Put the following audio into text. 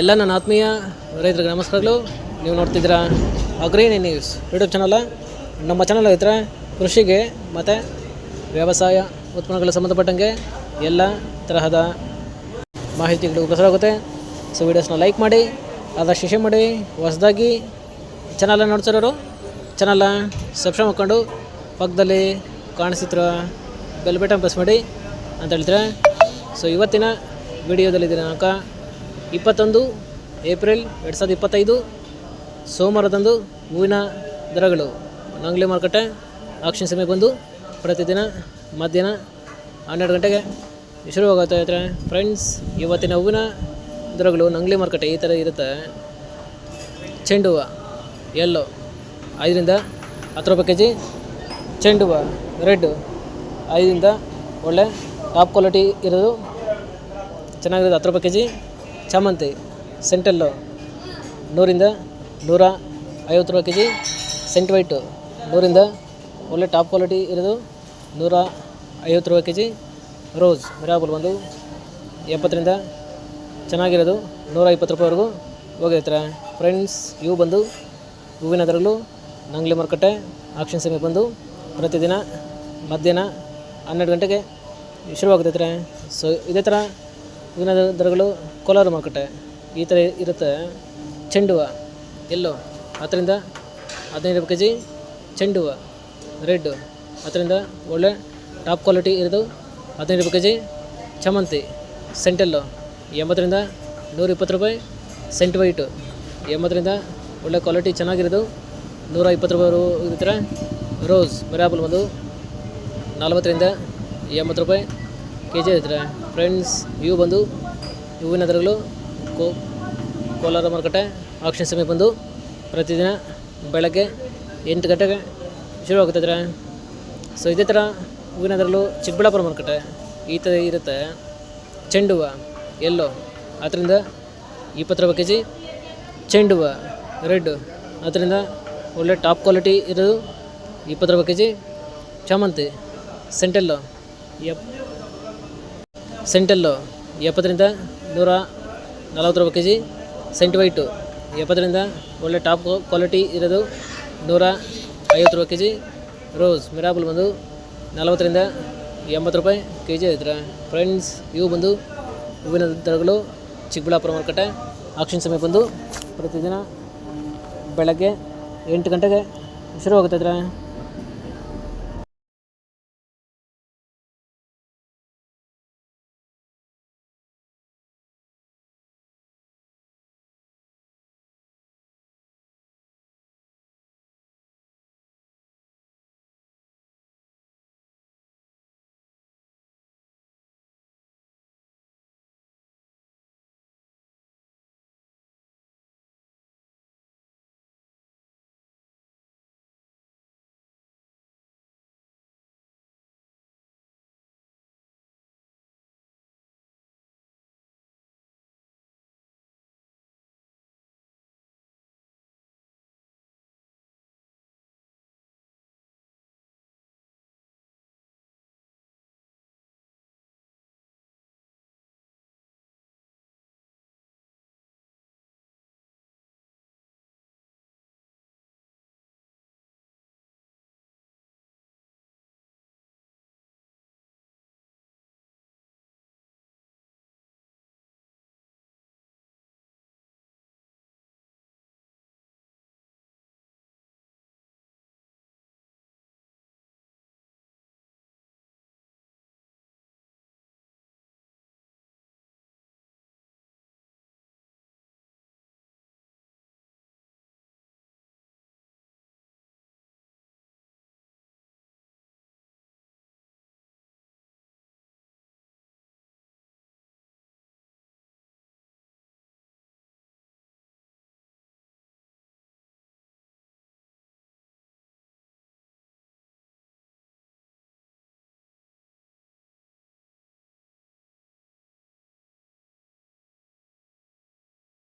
ಎಲ್ಲ ನನ್ನ ಆತ್ಮೀಯ ರೈತರಿಗೆ ನಮಸ್ಕಾರಗಳು. ನೀವು ನೋಡ್ತಿದ್ದೀರಾ ಅಗ್ರೀನಿ ನ್ಯೂಸ್ ಯೂಟ್ಯೂಬ್ ಚಾನಲ. ನಮ್ಮ ಚಾನಲ್ ರೈತರ ಕೃಷಿಗೆ ಮತ್ತು ವ್ಯವಸಾಯ ಉತ್ಪನ್ನಗಳಿಗೆ ಸಂಬಂಧಪಟ್ಟಂಗೆ ಎಲ್ಲ ತರಹದ ಮಾಹಿತಿಗಳು ಪ್ರಸಾರವಾಗುತ್ತೆ ಸೊ ವೀಡಿಯೋಸ್ನ ಲೈಕ್ ಮಾಡಿ, ಆದಷ್ಟು ಶೇರ್ ಮಾಡಿ, ಹೊಸದಾಗಿ ಚಾನಲ್ನ ನೋಡ್ತಿರೋರು ಚಾನಲ್ನ ಸಬ್ಸ್ಕ್ರೈಬ್ ಮಾಡ್ಕೊಂಡು ಪಕ್ಕದಲ್ಲಿ ಕಾಣಿಸ್ತಿರೋ ಬೆಲ್ ಬಟನ್ ಪ್ರೆಸ್ ಮಾಡಿ ಅಂತ ಹೇಳ್ತಾರೆ ಸೊ ಇವತ್ತಿನ ವಿಡಿಯೋದಲ್ಲಿ ದಿನಾಂಕ ಇಪ್ಪತ್ತೊಂದು ಏಪ್ರಿಲ್ ಎರಡು ಸಾವಿರದ ಇಪ್ಪತ್ತೈದು, ಸೋಮವಾರದಂದು ಹೂವಿನ ದರಗಳು. ನಂಗ್ಲಿ ಮಾರುಕಟ್ಟೆ ಆಕ್ಷನ್ ಸಮಯ ಬಂದು ಪ್ರತಿದಿನ ಮಧ್ಯಾಹ್ನ ಹನ್ನೆರಡು ಗಂಟೆಗೆ ಶುರುವಾಗುತ್ತೆ ಆದರೆ ಫ್ರೆಂಡ್ಸ್, ಇವತ್ತಿನ ಹೂವಿನ ದರಗಳು ನಂಗ್ಲಿ ಮಾರುಕಟ್ಟೆ ಈ ಥರ ಇರುತ್ತೆ. ಚೆಂಡು ಹೂವು ಎಲ್ಲೋ ಐದರಿಂದ ಹತ್ತು ರೂಪಾಯಿ ಕೆ ಜಿ ಚೆಂಡು ಹೂವು ರೆಡ್ಡು ಐದರಿಂದ ಒಳ್ಳೆ ಟಾಪ್ ಕ್ವಾಲಿಟಿ ಇರೋದು. ಚೆನ್ನಾಗಿರೋದು ಹತ್ತು ರೂಪಾಯಿ ಕೆ ಜಿ ಚಾಮಂತಿ ಸೆಂಟಲ್ಲು ನೂರಿಂದ ನೂರ ಐವತ್ತು ರೂಪಾಯಿ ಕೆ ಜಿ ಸೆಂಟ್ ವೈಟು ನೂರಿಂದ ಒಳ್ಳೆ ಟಾಪ್ ಕ್ವಾಲಿಟಿ ಇರೋದು ನೂರ ಐವತ್ತು ರೂಪಾಯಿ ಕೆ ಜಿ ರೋಸ್ ಮಿರಾಬಲ್ ಬಂದು ಎಪ್ಪತ್ತರಿಂದ ಚೆನ್ನಾಗಿರೋದು ನೂರ ಇಪ್ಪತ್ತು ರೂಪಾಯಿವರೆಗೂ ಹೋಗಿರ್ತಾರೆ. ಫ್ರೆಂಡ್ಸ್, ಇವು ಬಂದು ಹೂವಿನ ದರಗಳು ನಂಗ್ಲಿ ಮಾರುಕಟ್ಟೆ, ಆಕ್ಷನ್ ಸಮಯ ಬಂದು ಪ್ರತಿದಿನ ಮಧ್ಯಾಹ್ನ ಹನ್ನೆರಡು ಗಂಟೆಗೆ ಶುರುವಾಗುತ್ತೆ ಸೊ ಇದೇ ಥರ ಹೂವಿನ ದರಗಳು ಕೋಲಾರ ಮಾರುಕಟ್ಟೆ ಈ ಥರ ಇರುತ್ತೆ. ಚೆಂಡು ಹೂವು ಎಲ್ಲೋ ಹತ್ತರಿಂದ ಹದಿನೈದು ರೂಪಾಯಿ ಕೆ ಜಿ ಚೆಂಡು ಹೂವು ರೆಡ್ಡು ಅದರಿಂದ ಒಳ್ಳೆ ಟಾಪ್ ಕ್ವಾಲಿಟಿ ಇರೋದು ಹದಿನೈದು ರೂಪಾಯಿ ಕೆ ಜಿ ಚಮಂತಿ ಸೆಂಟೆಲ್ಲು ಎಂಬತ್ತರಿಂದ ನೂರ ಇಪ್ಪತ್ತು ರೂಪಾಯಿ ಸೆಂಟ್ ವೈಟು ಎಂಬತ್ತರಿಂದ ಒಳ್ಳೆ ಕ್ವಾಲಿಟಿ ಚೆನ್ನಾಗಿರೋದು ನೂರ ಇಪ್ಪತ್ತು ರೂಪಾಯಿ ಇರ್ತಾರೆ ರೋಸ್ ಮಿರಾಬಲ್ ಒಂದು ನಲ್ವತ್ತರಿಂದ ಎಂಬತ್ತು ರೂಪಾಯಿ ಕೆ ಜಿ ಇರ್ತಾರೆ ಫ್ರೆಂಡ್ಸ್, ಇವು ಬಂದು ಹೂವಿನ ದರಗಳು. ಕೋ, ಕೋಲಾರ ಮಾರುಕಟ್ಟೆ ಆಕ್ಷನ್ ಸಮಯ ಬಂದು ಪ್ರತಿದಿನ ಬೆಳಗ್ಗೆ ಎಂಟು ಗಂಟೆಗೆ ಶುರುವಾಗುತ್ತಿದ್ರೆ ಸೊ ಇದೇ ಥರ ಹೂವಿನ ದರಗಳು ಚಿಕ್ಕಬಳ್ಳಾಪುರ ಮಾರುಕಟ್ಟೆ. ಈ ಥರ ಇರುತ್ತೆ. ಚೆಂಡು ಹೂವು ಎಲ್ಲೋ ಅದರಿಂದ ಇಪ್ಪತ್ತು ರೂಪಾಯಿ ಕೆ ಜಿ ಚೆಂಡು ಹೂವು ರೆಡ್ಡು ಅದರಿಂದ ಒಳ್ಳೆ ಟಾಪ್ ಕ್ವಾಲಿಟಿ ಇರೋದು ಇಪ್ಪತ್ತು ರೂಪಾಯಿ ಕೆ ಜಿ ಚಾಮಂತಿ ಸೆಂಟೆಲ್ಲು ಎಪ್ ಸೆಂಟೆಲ್ಲು ಎಪ್ಪತ್ತರಿಂದ ನೂರ ನಲವತ್ತು ರೂಪಾಯಿ ಕೆ ಜಿ ಸೆಂಟ್ ವೈಟು, ಎಪ್ಪತ್ತರಿಂದ ಒಳ್ಳೆ ಟಾಪ್ ಕ್ವಾಲಿಟಿ ಇರೋದು ನೂರ ಐವತ್ತು ರೂಪಾಯಿ ಕೆ ಜಿ ರೋಸ್, ಮಿರಾಬಲ್ ಬಂದು ನಲವತ್ತರಿಂದ ಎಂಬತ್ತು ರೂಪಾಯಿ ಕೆ ಜಿ ಐತ್ರ. ಫ್ರೆಂಡ್ಸ್, ಇವು ಬಂದು ಹೂವಿನ ದರಗಳು ಚಿಕ್ಕಬಳ್ಳಾಪುರ ಮಾರುಕಟ್ಟೆ ಆಕ್ಷನ್ ಸಮಯ ಬಂದು ಪ್ರತಿದಿನ ಬೆಳಗ್ಗೆ ಎಂಟು ಗಂಟೆಗೆ ಶುರುವಾಗುತ್ತೈತ್ರೆ.